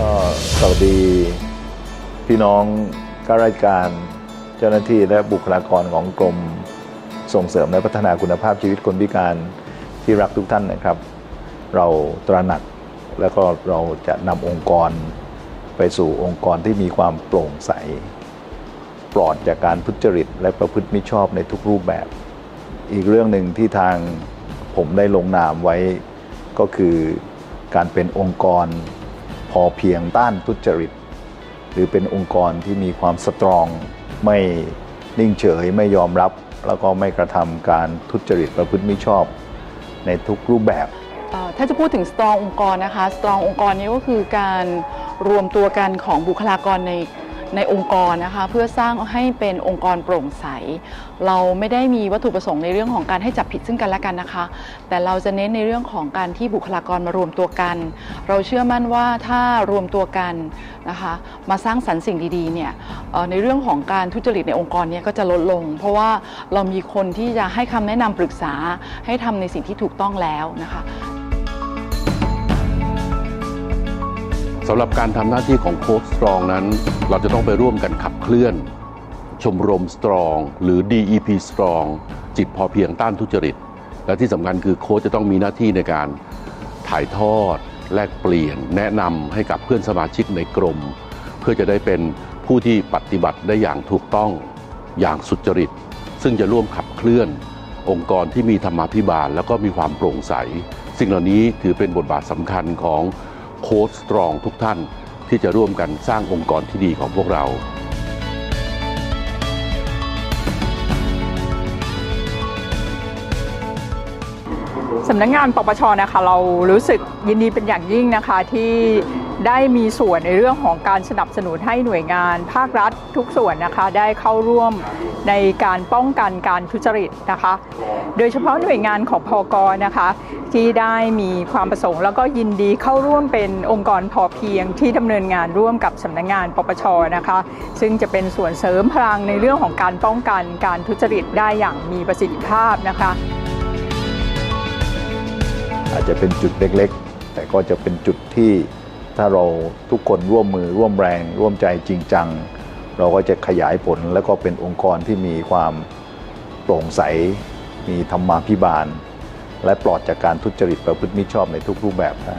ก็สวัสดีพี่น้องข้าราชการเจ้าหน้าที่และบุคลากรของกรมส่งเสริมและพัฒนาคุณภาพชีวิตคนพิการที่รักทุกท่านนะครับ เราตระหนักแล้วก็เราจะนำองค์กรไปสู่องค์กรที่มีความโปร่งใส ปลอดจากการทุจริต และประพฤติมิชอบในทุกรูปแบบ อีกเรื่องหนึ่งที่ทางผมได้ลงนามไว้ก็คือการเป็นองค์กร พอเพียงต้านทุจริต หรือเป็นองค์กรที่มีความสตรอง ไม่นิ่งเฉยไม่ยอมรับ แล้วก็ไม่กระทำการทุจริตประพฤติมิชอบ ในทุกรูปแบบถ้าจะพูดถึงสตรององค์กรนะคะสตรององค์กรนี้ก็คือการรวมตัวกันของบุคลากรใน ในองค์กรนะคะเพื่อสร้างให้เป็นองค์กรโปร่งใส เราไม่ได้มีวัตถุประสงค์ในเรื่องของการให้จับผิดซึ่งกันและกันนะคะ แต่เราจะเน้นในเรื่องของการที่บุคลากรมารวมตัวกัน เราเชื่อมั่นว่าถ้ารวมตัวกันนะคะมาสร้างสรรค์สิ่งดีๆเนี่ยในเรื่องของการทุจริตในองค์กรเนี้ก็จะลดลง เพราะว่าเรามีคนที่จะให้คำแนะนำปรึกษาให้ทำในสิ่งที่ถูกต้องแล้วนะคะ สำหรับการทำหน้าที่ของโค้ชสตรองนั้น เราจะต้องไปร่วมกันขับเคลื่อน ชมรมสตรอง หรือ DEP Strong จิตพอเพียงต้านทุจริต และที่สำคัญคือโค้ชจะต้องมีหน้าที่ในการถ่ายทอด แลกเปลี่ยน แนะนำให้กับเพื่อนสมาชิกในกรม เพื่อจะได้เป็นผู้ที่ปฏิบัติได้อย่างถูกต้องอย่างสุจริต ซึ่งจะร่วมขับเคลื่อน องค์กรที่มีธรรมาภิบาล แล้วก็มีความโปร่งใส สิ่งเหล่านี้ถือเป็นบทบาทสำคัญของ โค้ชสตรองทุกท่านที่จะร่วมกันสร้างองค์กรที่ดีของพวกเราสำนักงานปปชนะคะ เรารู้สึกยินดีเป็นอย่างยิ่งนะคะที่ ได้มีส่วนในเรื่องของการสนับสนุนให้หน่วยงานภาครัฐทุกส่วนนะคะได้เข้าร่วมในการป้องกันการทุจริตนะคะ โดยเฉพาะหน่วยงานของพอกนะคะ ที่ได้มีความประสงค์ แล้วก็ยินดีเข้าร่วมเป็นองค์กรพอเพียงที่ดำเนินงานร่วมกับสำนักงานปปชนะคะ ซึ่งจะเป็นส่วนเสริมพลังในเรื่องของการป้องกันการทุจริตได้อย่างมีประสิทธิภาพนะคะ อาจจะเป็นจุดเล็กๆ แต่ก็จะเป็นจุดที่ ถ้าเราทุกคนร่วมมือร่วมแรง ร่วมใจจริงจัง เราก็จะขยายผลแล้วก็เป็นองค์กรที่มีความโปร่งใส มีธรรมาภิบาล และปลอดจากการทุจริตประพฤติมิชอบในทุกรูปแบบได้